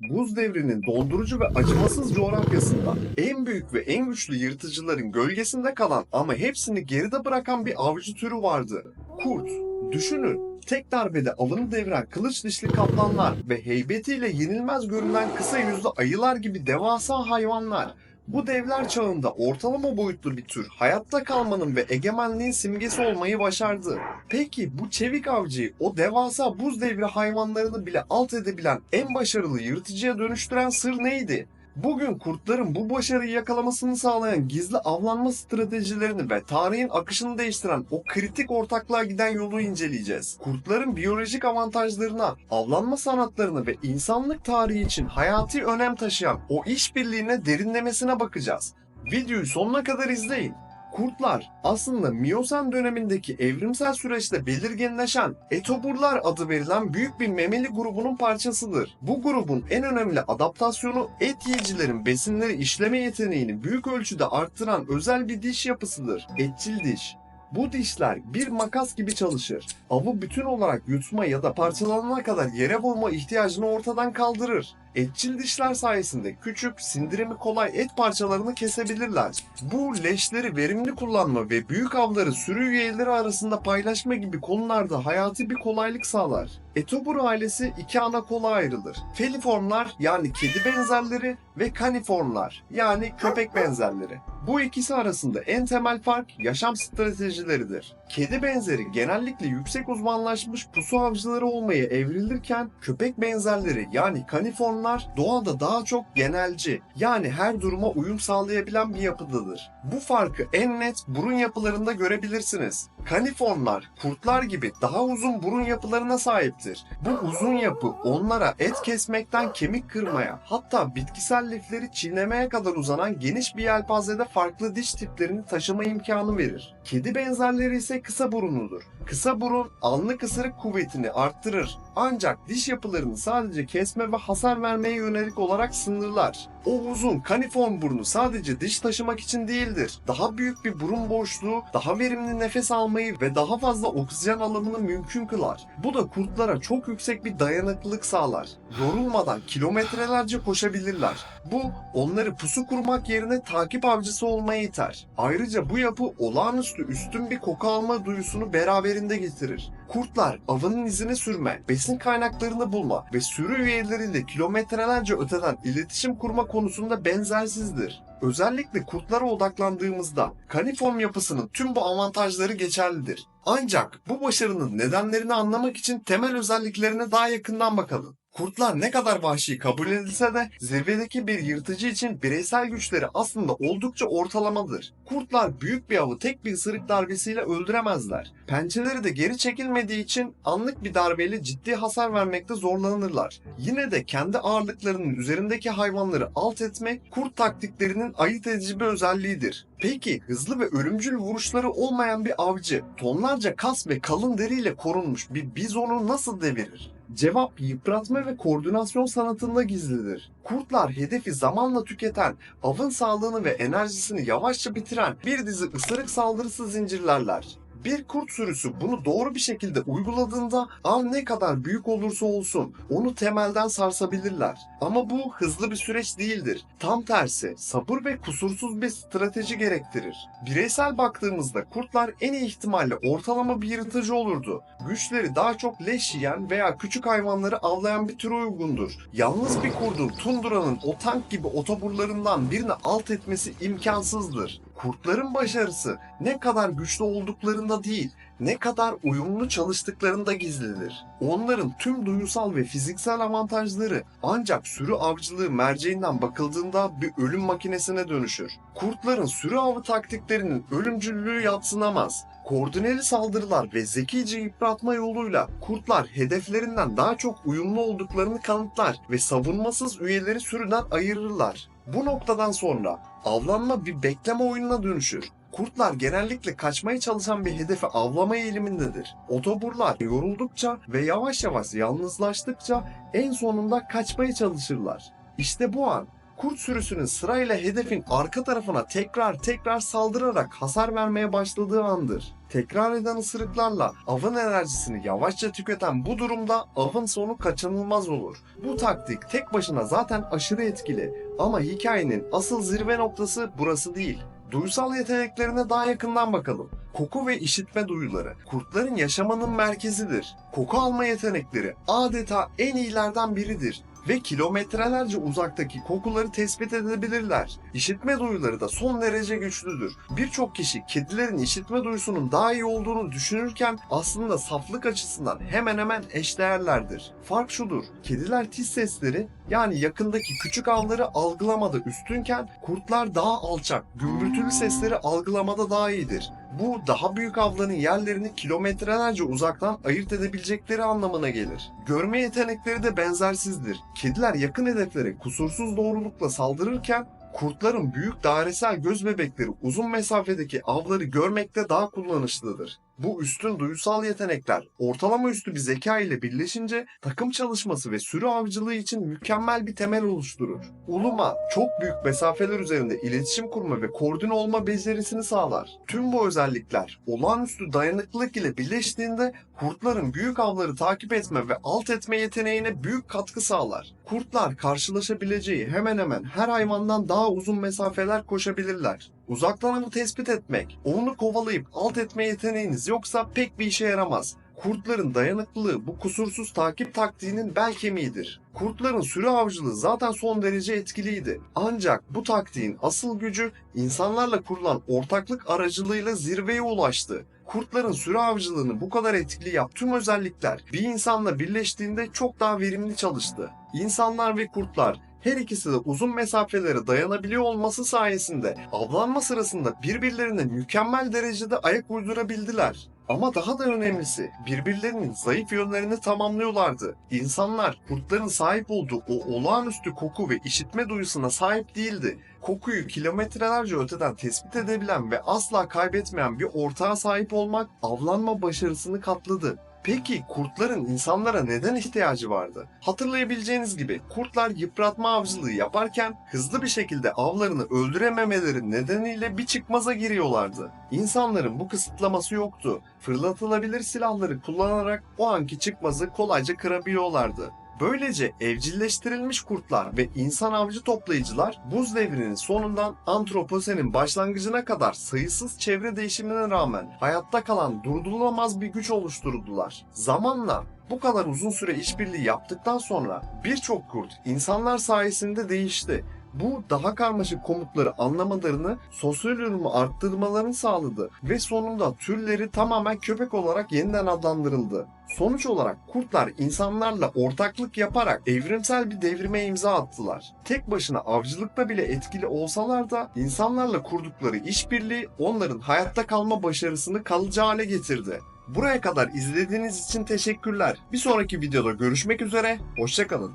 Buz devrinin dondurucu ve acımasız coğrafyasında en büyük ve en güçlü yırtıcıların gölgesinde kalan ama hepsini geride bırakan bir avcı türü vardı. Kurt. Düşünün. Tek darbede avını deviren kılıç dişli kaplanlar ve heybetiyle yenilmez görünen kısa yüzlü ayılar gibi devasa hayvanlar. Bu devler çağında ortalama boyutlu bir tür hayatta kalmanın ve egemenliğin simgesi olmayı başardı. Peki bu çevik avcıyı o devasa buz devri hayvanlarını bile alt edebilen en başarılı yırtıcıya dönüştüren sır neydi? Bugün kurtların bu başarıyı yakalamasını sağlayan gizli avlanma stratejilerini ve tarihin akışını değiştiren o kritik ortaklığa giden yolu inceleyeceğiz. Kurtların biyolojik avantajlarına, avlanma sanatlarına ve insanlık tarihi için hayati önem taşıyan o işbirliğine derinlemesine bakacağız. Videoyu sonuna kadar izleyin. Kurtlar aslında Miyosen dönemindeki evrimsel süreçte belirginleşen etoburlar adı verilen büyük bir memeli grubunun parçasıdır. Bu grubun en önemli adaptasyonu et yiyicilerin besinleri işleme yeteneğini büyük ölçüde arttıran özel bir diş yapısıdır. Etçil diş. Bu dişler bir makas gibi çalışır. Avı bütün olarak yutma ya da parçalanana kadar yere vurma ihtiyacını ortadan kaldırır. Etçil dişler sayesinde küçük, sindirimi kolay et parçalarını kesebilirler. Bu leşleri verimli kullanma ve büyük avları sürü üyeleri arasında paylaşma gibi konularda hayati bir kolaylık sağlar. Etobur ailesi iki ana kola ayrılır. Feliformlar yani kedi benzerleri ve kaniformlar yani köpek benzerleri. Bu ikisi arasında en temel fark yaşam stratejileridir. Kedi benzeri genellikle yüksek uzmanlaşmış pusu avcıları olmaya evrilirken köpek benzerleri yani kaniformlar doğada daha çok genelci yani her duruma uyum sağlayabilen bir yapıdadır. Bu farkı en net burun yapılarında görebilirsiniz. Kaniformlar kurtlar gibi daha uzun burun yapılarına sahiptir. Bu uzun yapı onlara et kesmekten kemik kırmaya hatta bitkisel lifleri çiğnemeye kadar uzanan geniş bir yelpazede farklı diş tiplerini taşıma imkanı verir. Kedi benzerleri ise kısa burunludur. Kısa burun alnı kısırık kuvvetini arttırır. Ancak diş yapılarını sadece kesme ve hasar vermeye yönelik olarak sınırlar. O uzun kaniform burnu sadece diş taşımak için değildir. Daha büyük bir burun boşluğu, daha verimli nefes almayı ve daha fazla oksijen alımını mümkün kılar. Bu da kurtlara çok yüksek bir dayanıklılık sağlar. Yorulmadan kilometrelerce koşabilirler. Bu onları pusu kurmak yerine takip avcısı olmaya iter. Ayrıca bu yapı olağanüstü üstün bir koku alma duyusunu beraberinde getirir. Kurtlar avının izini sürme, besin kaynaklarını bulma ve sürü üyeleriyle kilometrelerce öteden iletişim kurma konusunda benzersizdir. Özellikle kurtlara odaklandığımızda kaniform yapısının tüm bu avantajları geçerlidir. Ancak bu başarının nedenlerini anlamak için temel özelliklerine daha yakından bakalım. Kurtlar ne kadar vahşi kabul edilse de zirvedeki bir yırtıcı için bireysel güçleri aslında oldukça ortalamadır. Kurtlar büyük bir avı tek bir ısırık darbesiyle öldüremezler. Pençeleri de geri çekilmediği için anlık bir darbeyle ciddi hasar vermekte zorlanırlar. Yine de kendi ağırlıklarının üzerindeki hayvanları alt etmek kurt taktiklerinin ayırt edici bir özelliğidir. Peki hızlı ve ölümcül vuruşları olmayan bir avcı tonlarca kas ve kalın deriyle korunmuş bir bizonu nasıl devirir? Cevap yıpratma ve koordinasyon sanatında gizlidir. Kurtlar hedefi zamanla tüketen, avın sağlığını ve enerjisini yavaşça bitiren bir dizi ısırık saldırısı zincirlerler. Bir kurt sürüsü bunu doğru bir şekilde uyguladığında av ne kadar büyük olursa olsun onu temelden sarsabilirler. Ama bu hızlı bir süreç değildir. Tam tersi sabır ve kusursuz bir strateji gerektirir. Bireysel baktığımızda kurtlar en iyi ihtimalle ortalama bir yırtıcı olurdu. Güçleri daha çok leş yiyen veya küçük hayvanları avlayan bir türe uygundur. Yalnız bir kurdun tunduranın o tank gibi otoburlarından birini alt etmesi imkansızdır. Kurtların başarısı ne kadar güçlü olduklarında değil, ne kadar uyumlu çalıştıklarında gizlidir. Onların tüm duygusal ve fiziksel avantajları ancak sürü avcılığı merceğinden bakıldığında bir ölüm makinesine dönüşür. Kurtların sürü avı taktiklerinin ölümcüllüğü yatsınamaz. Koordineli saldırılar ve zekice yıpratma yoluyla kurtlar hedeflerinden daha çok uyumlu olduklarını kanıtlar ve savunmasız üyeleri sürüden ayırırlar. Bu noktadan sonra avlanma bir bekleme oyununa dönüşür. Kurtlar genellikle kaçmaya çalışan bir hedefi avlama eğilimindedir. Otoburlar yoruldukça ve yavaş yavaş yalnızlaştıkça en sonunda kaçmaya çalışırlar. İşte bu an kurt sürüsünün sırayla hedefin arka tarafına tekrar tekrar saldırarak hasar vermeye başladığı andır. Tekrar eden ısırıklarla avın enerjisini yavaşça tüketen bu durumda avın sonu kaçınılmaz olur. Bu taktik tek başına zaten aşırı etkili ama hikayenin asıl zirve noktası burası değil. Duysal yeteneklerine daha yakından bakalım. Koku ve işitme duyuları kurtların yaşamanın merkezidir. Koku alma yetenekleri adeta en iyilerden biridir ve kilometrelerce uzaktaki kokuları tespit edebilirler. İşitme duyuları da son derece güçlüdür. Birçok kişi kedilerin işitme duyusunun daha iyi olduğunu düşünürken aslında saflık açısından hemen hemen eşdeğerlerdir. Fark şudur, kediler tiz sesleri yani yakındaki küçük avları algılamada üstünken kurtlar daha alçak, gümbürtülü sesleri algılamada daha iyidir. Bu daha büyük avların yerlerini kilometrelerce uzaktan ayırt edebilecekleri anlamına gelir. Görme yetenekleri de benzersizdir. Kediler yakın hedeflere kusursuz doğrulukla saldırırken kurtların büyük dairesel göz bebekleri uzun mesafedeki avları görmekte daha kullanışlıdır. Bu üstün duysal yetenekler ortalama üstü bir zeka ile birleşince takım çalışması ve sürü avcılığı için mükemmel bir temel oluşturur. Uluma çok büyük mesafeler üzerinde iletişim kurma ve koordine olma becerisini sağlar. Tüm bu özellikler olağanüstü dayanıklılık ile birleştiğinde kurtların büyük avları takip etme ve alt etme yeteneğine büyük katkı sağlar. Kurtlar karşılaşabileceği hemen hemen her hayvandan daha uzun mesafeler koşabilirler. Uzaktan tespit etmek, onu kovalayıp alt etme yeteneğiniz yoksa pek bir işe yaramaz. Kurtların dayanıklılığı bu kusursuz takip taktiğinin bel kemiğidir. Kurtların sürü avcılığı zaten son derece etkiliydi. Ancak bu taktiğin asıl gücü insanlarla kurulan ortaklık aracılığıyla zirveye ulaştı. Kurtların sürü avcılığını bu kadar etkili yap tüm özellikler bir insanla birleştiğinde çok daha verimli çalıştı. İnsanlar ve kurtlar her ikisi de uzun mesafelere dayanabiliyor olması sayesinde avlanma sırasında birbirlerine mükemmel derecede ayak uydurabildiler. Ama daha da önemlisi birbirlerinin zayıf yönlerini tamamlıyorlardı. İnsanlar kurtların sahip olduğu o olağanüstü koku ve işitme duyusuna sahip değildi. Kokuyu kilometrelerce öteden tespit edebilen ve asla kaybetmeyen bir ortağa sahip olmak avlanma başarısını katladı. Peki kurtların insanlara neden ihtiyacı vardı? Hatırlayabileceğiniz gibi kurtlar yıpratma avcılığı yaparken hızlı bir şekilde avlarını öldürememeleri nedeniyle bir çıkmaza giriyorlardı. İnsanların bu kısıtlaması yoktu. Fırlatılabilir silahları kullanarak o anki çıkmazı kolayca kırabiliyorlardı. Böylece evcilleştirilmiş kurtlar ve insan avcı toplayıcılar buz devrinin sonundan antroposenin başlangıcına kadar sayısız çevre değişimine rağmen hayatta kalan durdurulamaz bir güç oluşturdular. Zamanla bu kadar uzun süre işbirliği yaptıktan sonra birçok kurt insanlar sayesinde değişti. Bu daha karmaşık komutları anlamalarını, sosyal ürünü arttırmalarını sağladı ve sonunda türleri tamamen köpek olarak yeniden adlandırıldı. Sonuç olarak kurtlar insanlarla ortaklık yaparak evrimsel bir devrime imza attılar. Tek başına avcılıkta bile etkili olsalar da insanlarla kurdukları işbirliği onların hayatta kalma başarısını kalıcı hale getirdi. Buraya kadar izlediğiniz için teşekkürler. Bir sonraki videoda görüşmek üzere, hoşçakalın.